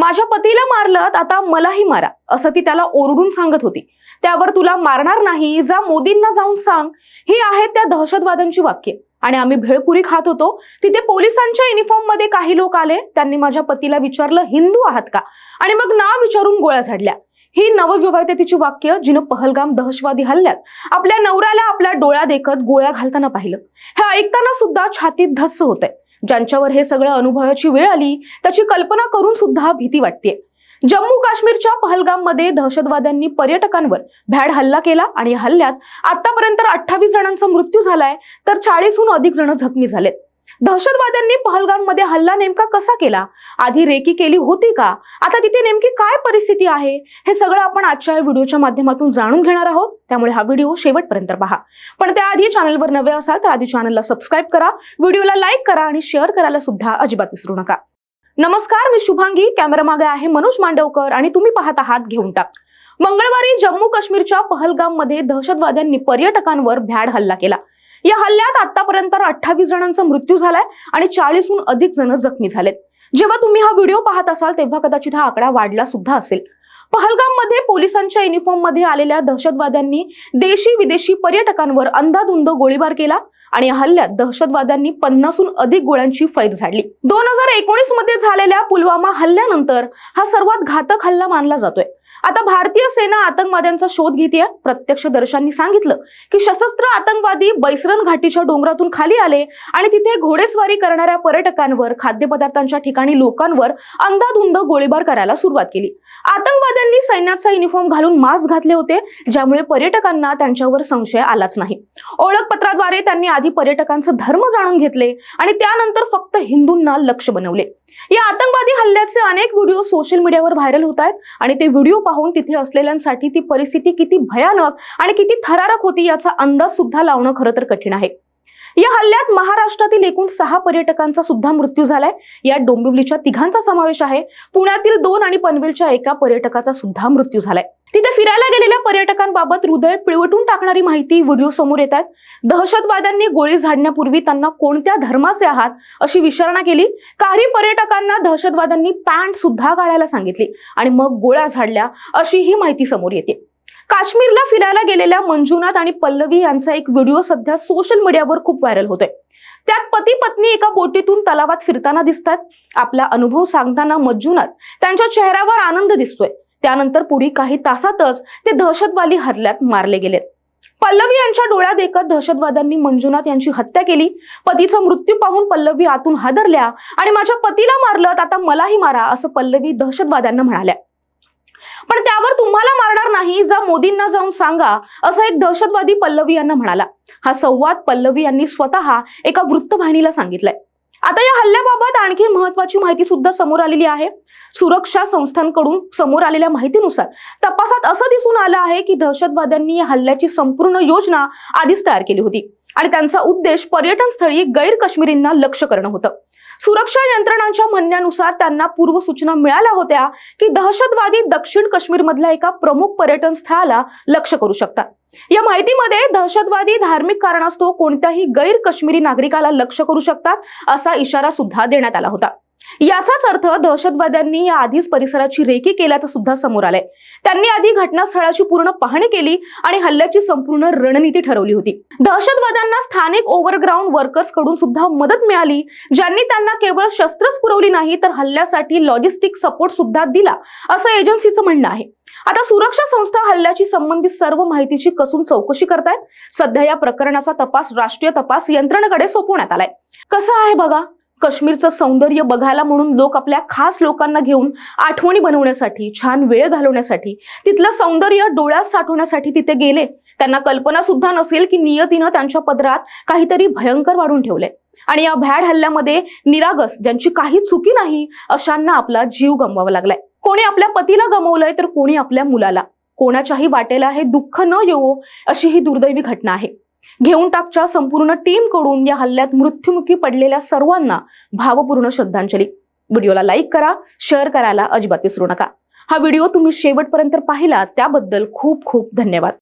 माझ्या पतीला मारलं आता मलाही मारा असं ती त्याला ओरडून सांगत होती. त्यावर तुला मारणार नाही जा मोदींना जाऊन सांग. ही आहेत त्या दहशतवाद्यांची वाक्य. आणि आम्ही भेळपुरी खात होतो. तिथे पोलिसांच्या युनिफॉर्ममध्ये काही लोक आले. त्यांनी माझ्या पतीला विचारलं हिंदू आहात का? आणि मग ना विचारून गोळ्या झाडल्या. ही नवविवाहितेची वाक्य जिनं पहलगाम दहशतवादी हल्ल्यात आपल्या नवऱ्याला आपल्या डोळ्या देखत गोळ्या घालताना पाहिलं. हे ऐकताना सुद्धा छातीत धस्स होत ज्यांच्यावर हे सगळं अनुभवाची वेळ आली त्याची कल्पना करून सुद्धा भीती वाटते जम्मू काश्मीरच्या पहलगाममध्ये दहशतवाद्यांनी पर्यटकांवर भ्याड हल्ला केला आणि हल्ल्यात आतापर्यंत अठ्ठावीस जणांचा मृत्यू झालाय तर चाळीसहून अधिक जण जखमी झालेत. दहशतवाद्यांनी पहलगाममध्ये हल्ला नेमका कसा केला? आधी रेकी केली होती का? आता तिथे नेमकी काय परिस्थिती आहे? हे सगळं आपण आजच्या या व्हिडिओच्या माध्यमातून जाणून घेणार आहोत. त्यामुळे हा व्हिडिओ शेवटपर्यंत पहा. पण त्याआधी चॅनलवर नवे असाल तर आधी चॅनलला सबस्क्राईब करा. व्हिडिओला लाईक करा आणि शेअर करायला सुद्धा अजिबात विसरू नका. नमस्कार मी शुभांगी. कॅमेरा मागे आहे मनोज मांडवकर आणि तुम्ही पाहत आहात घेऊन टाक. मंगळवारी जम्मू काश्मीरच्या पहलगाममध्ये दहशतवाद्यांनी पर्यटकांवर भ्याड हल्ला केला. या हल्ल्यात आतापर्यंत अठ्ठावीस जणांचा मृत्यू झालाय आणि चाळीसहून अधिक जण जखमी झालेत. जेव्हा तुम्ही हा व्हिडिओ पाहत असाल तेव्हा कदाचित हा आकडा वाढला सुद्धा असेल. पहलगाममध्ये पोलिसांच्या युनिफॉर्ममध्ये आलेल्या दहशतवाद्यांनी देशी विदेशी पर्यटकांवर अंधाधुंद गोळीबार केला आणि या हल्ल्यात दहशतवाद्यांनी पन्नासहून अधिक गोळ्यांची फैर झाडली. दोन हजार एकोणीसमध्ये झालेल्या पुलवामा हल्ल्यानंतर हा सर्वात घातक हल्ला मानला जातोय. आता भारतीय सेना आतंकवाद्यांचा शोध घेते प्रत्यक्षदर्शांनी सांगितलं की सशस्त्र आतंकवादी बैसरण घाटीच्या डोंगरातून खाली आले आणि तिथे घोडेस्वारी करणाऱ्या पर्यटकांवर खाद्यपदार्थांच्या ठिकाणी लोकांवर अंधाधुंद गोळीबार करायला सुरुवात केली. आतंकवाद्यांनी सैन्याचा युनिफॉर्म घालून मास्क घातले होते ज्यामुळे पर्यटकांना त्यांच्यावर संशय आलाच नाही. ओळखपत्राद्वारे त्यांनी आधी पर्यटकांचे धर्म जाणून घेतले आणि त्यानंतर फक्त हिंदूंना लक्ष बनवले. या आतंकवादी हल्ल्याचे अनेक व्हिडिओ सोशल मीडियावर व्हायरल होत आहेत आणि ते व्हिडिओ पाहून तिथे असलेल्यांसाठी ती परिस्थिती किती भयानक आणि किती थरारक होती याचा अंदाज सुद्धा लावणं खरं तर कठीण आहे. या हल्ल्यात महाराष्ट्रातील एकूण सहा पर्यटकांचा सुद्धा मृत्यू झालाय. यात डोंबिवलीच्या तिघांचा समावेश आहे. पुण्यातील दोन आणि पनवेलच्या एका पर्यटकाचा सुद्धा मृत्यू झालाय. तिथे फिरायला गेलेल्या पर्यटकांबाबत हृदय पिळवटून टाकणारी माहिती व्हिडिओ समोर येतात दहशतवाद्यांनी गोळी झाडण्यापूर्वी त्यांना कोणत्या धर्माचे आहात अशी विचारणा केली. काही पर्यटकांना दहशतवाद्यांनी पॅन्ट सुद्धा काढायला सांगितली आणि मग गोळ्या झाडल्या अशी ही माहिती समोर येते. काश्मीरला फिरायला गेलेल्या मंजुनाथ आणि पल्लवी यांचा एक व्हिडिओ सध्या सोशल मीडियावर खूप व्हायरल होतोय. त्यात पती पत्नी एका बोटीतून तलावात फिरताना दिसतात. आपला अनुभव सांगताना मंजुनाथ त्यांच्या चेहऱ्यावर आनंद दिसतोय. त्यानंतर पुढे काही तासातच ते दहशतवादी हल्ल्यात मारले गेलेत. पल्लवी यांच्या डोळ्यात देखत दहशतवाद्यांनी मंजुनाथ यांची हत्या केली. पतीचा मृत्यू पाहून पल्लवी आतून हादरल्या आणि माझ्या पतीला मारलं तर आता मलाही मारा असं पल्लवी दहशतवाद्यांना म्हणाल्या. पण त्यावर तुम्हाला मारणार नाही जा मोदींना जाऊन सांगा असं एक दहशतवादी पल्लवी यांना म्हणाला. हा संवाद पल्लवी यांनी स्वतः एका वृत्तवाहिनीला सांगितलंय. आता या हल्ल्याबाबत आणखी महत्वाची माहिती सुद्धा समोर आलेली आहे. सुरक्षा संस्थांकडून समोर आलेल्या माहितीनुसार तपासात असं दिसून आलं आहे की दहशतवाद्यांनी या हल्ल्याची संपूर्ण योजना आधीच तयार केली होती. आणि त्यांचा उद्देश पर्यटन स्थळी गैर काश्मीरींना लक्ष करणं होतं. सुरक्षा यंत्रणांच्या म्हणण्यानुसार त्यांना पूर्वसूचना मिळाल्या होत्या की दहशतवादी दक्षिण काश्मीर मधल्या एका प्रमुख पर्यटन स्थळाला लक्ष करू शकतात. या माहितीमध्ये दहशतवादी धार्मिक कारणास्तव कोणत्याही गैर काश्मीरी नागरिकाला लक्ष करू शकतात असा इशारा सुद्धा देण्यात आला होता. याचाच अर्थ दहशतवाद्यांनी या आधीच परिसराची रेकी केल्याचं सुद्धा समोर आलंय. त्यांनी आधी घटनास्थळाची पूर्ण पाहणी केली आणि हल्ल्याची संपूर्ण रणनीती ठरवली होती. दहशतवाद्यांना स्थानिक ओव्हरग्राऊंड वर्कर्सकडून सुद्धा मदत मिळाली ज्यांनी त्यांना केवळ शस्त्रच पुरवली नाही तर हल्ल्यासाठी लॉजिस्टिक सपोर्ट सुद्धा दिला असं एजन्सीचं म्हणणं आहे. आता सुरक्षा संस्था हल्ल्याची संबंधित सर्व माहितीची कसून चौकशी करतायत? सध्या या प्रकरणाचा तपास राष्ट्रीय तपास यंत्रणेकडे सोपवण्यात आलाय. कसं आहे बघा? काश्मीरचं सौंदर्य बघायला म्हणून लोक आपल्या खास लोकांना घेऊन आठवणी बनवण्यासाठी छान वेळ घालवण्यासाठी तिथलं सौंदर्य डोळ्यात साठवण्यासाठी तिथे गेले. त्यांना कल्पना सुद्धा नसेल की नियतीनं त्यांच्या पदरात काहीतरी भयंकर वाढून ठेवलंय आणि या भ्याड हल्ल्यामध्ये निरागस ज्यांची काही चुकी नाही अशांना आपला जीव गमवावा लागलाय. कोणी आपल्या पतीला गमवलंय तर कोणी आपल्या मुलाला. कोणाच्याही वाटेला हे दुःख न येवो अशी ही दुर्दैवी घटना आहे. घेऊन टाकच्या संपूर्ण टीमकडून या हल्ल्यात मृत्युमुखी पडलेल्या सर्वांना भावपूर्ण श्रद्धांजली. व्हिडिओला लाईक करा शेअर करायला अजिबात विसरू नका. हा व्हिडिओ तुम्ही शेवटपर्यंत पाहिला त्याबद्दल खूप खूप धन्यवाद.